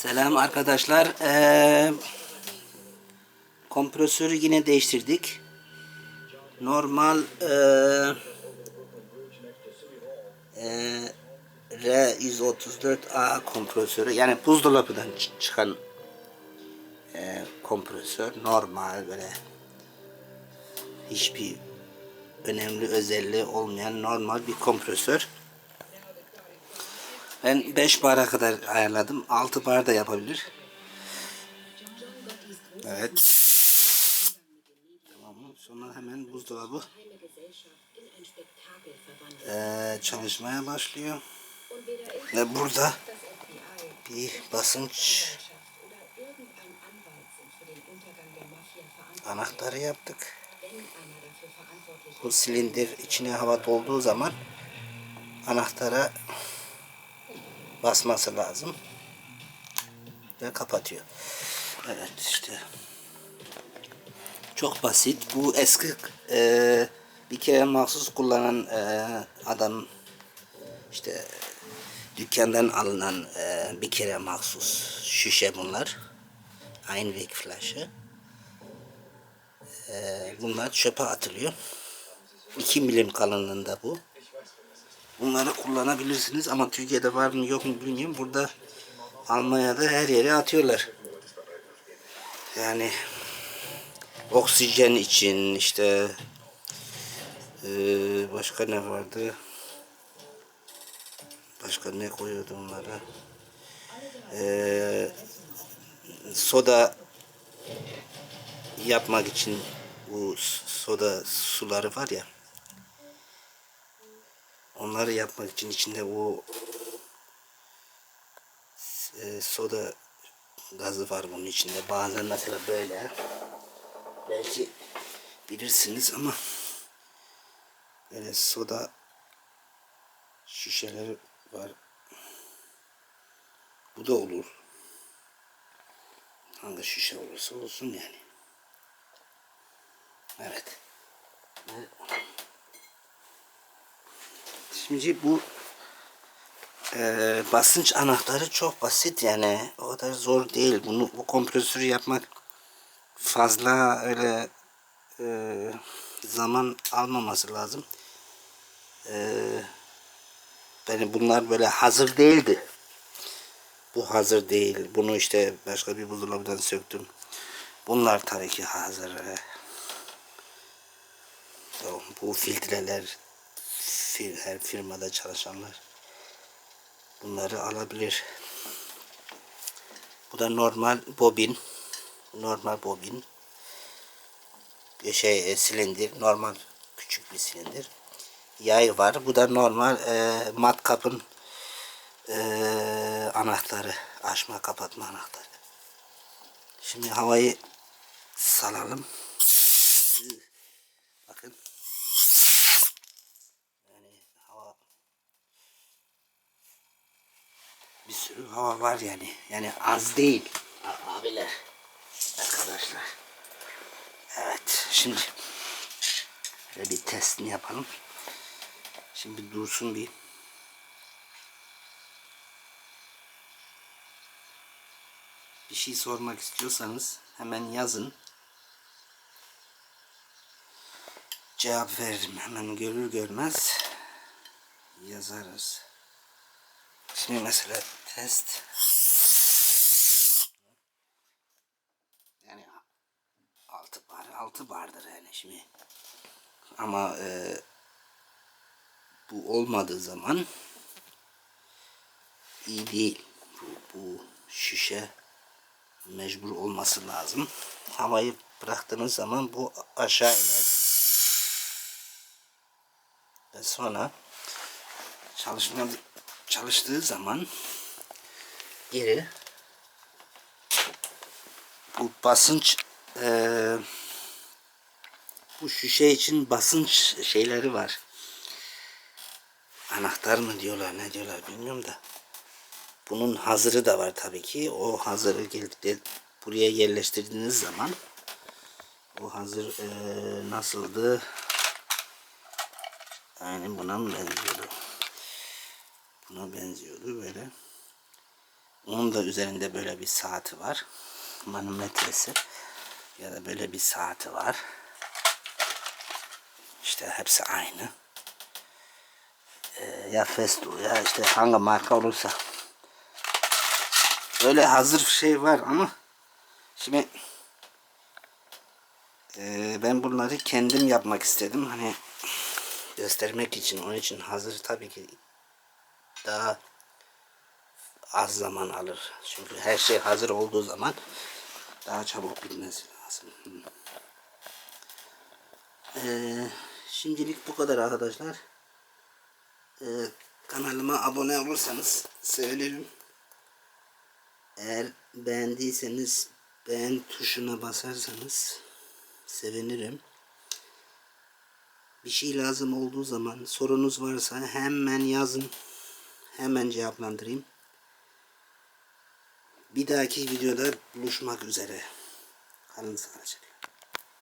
Selam arkadaşlar. Ee, kompresörü yine değiştirdik. Normal ee, ee, R134A kompresörü yani buzdolabından çı- çıkan ee, kompresör normal böyle hiçbir önemli özelliği olmayan normal bir kompresör. Ben 5 bara kadar ayarladım. 6 bar da yapabilir. Evet. Tamam. Sonra hemen buzdolabı eee, çalışmaya başlıyor. Ve burada bir basınç anahtarı yaptık. Bu silindir içine hava dolduğu zaman anahtara basması lazım. Ve kapatıyor. Evet işte. Çok basit. Bu eski e, bir kere mahsus kullanan e, adam işte dükkandan alınan e, bir kere mahsus şişe bunlar. Einweg flaşı. E, bunlar çöpe atılıyor. 2 milim kalınlığında bu. Bunları kullanabilirsiniz ama Türkiye'de var mı yok mu bilmiyorum. Burada Almanya'da her yere atıyorlar. Yani oksijen için işte eee, başka ne vardı? Başka ne koyuyordu onlara? Eee, soda yapmak için bu soda suları var ya onları yapmak için içinde o e, soda gazı var bunun içinde. Bazen mesela böyle belki bilirsiniz ama böyle soda şişeleri var. Bu da olur. Hangi şişe olursa olsun yani. Evet. Evet. Şimdi bu e, basınç anahtarı çok basit yani o kadar zor değil. Bunu bu kompresörü yapmak fazla öyle e, zaman almaması lazım. E, yani bunlar böyle hazır değildi. Bu hazır değil. Bunu işte başka bir buzdolabından söktüm. Bunlar tabii ki hazır. Bu filtreler her firmada çalışanlar bunları alabilir. Bu da normal bobin. Normal bobin. Şey e, silindir. Normal küçük bir silindir. Yay var. Bu da normal e, matkapın e, anahtarı. Açma kapatma anahtarı. Şimdi havayı salalım. Bakın. Yani hava bir sürü hava var yani. Yani az değil. Abiler. Arkadaşlar. Evet. Şimdi şöyle bir testini yapalım. Şimdi dursun bir. Bir şey sormak istiyorsanız hemen yazın. Cevap veririm hemen görür görmez yazarız. Şimdi mesela test yani altı bar altı bardır yani şimdi ama e, bu olmadığı zaman iyi değil. Bu, bu şişe mecbur olması lazım. Havayı bıraktığınız zaman bu aşağı iner. Ve sonra çalışma çalıştığı zaman geri bu basınç eee, bu şişe için basınç şeyleri var. Anahtar mı diyorlar ne diyorlar bilmiyorum da. Bunun hazırı da var tabii ki. O hazırı gelip de buraya yerleştirdiğiniz zaman o hazır eee, nasıldı? Aynen buna mı benziyordu? Buna benziyordu böyle. Onun da üzerinde böyle bir saati var. Manometresi. Ya da böyle bir saati var. İşte hepsi aynı. Ee, ya Festo ya işte hangi marka olursa. Böyle hazır şey var ama şimdi ee, ben bunları kendim yapmak istedim. Hani göstermek için. Onun için hazır tabii ki daha az zaman alır. Çünkü her şey hazır olduğu zaman daha çabuk bitmesi lazım. Ee, şimdilik bu kadar arkadaşlar. Ee, kanalıma abone olursanız sevinirim. Eğer beğendiyseniz beğen tuşuna basarsanız sevinirim. Bir şey lazım olduğu zaman sorunuz varsa hemen yazın. Hemen cevaplandırayım. Bir dahaki videoda buluşmak üzere. Kalın sağlıcakla.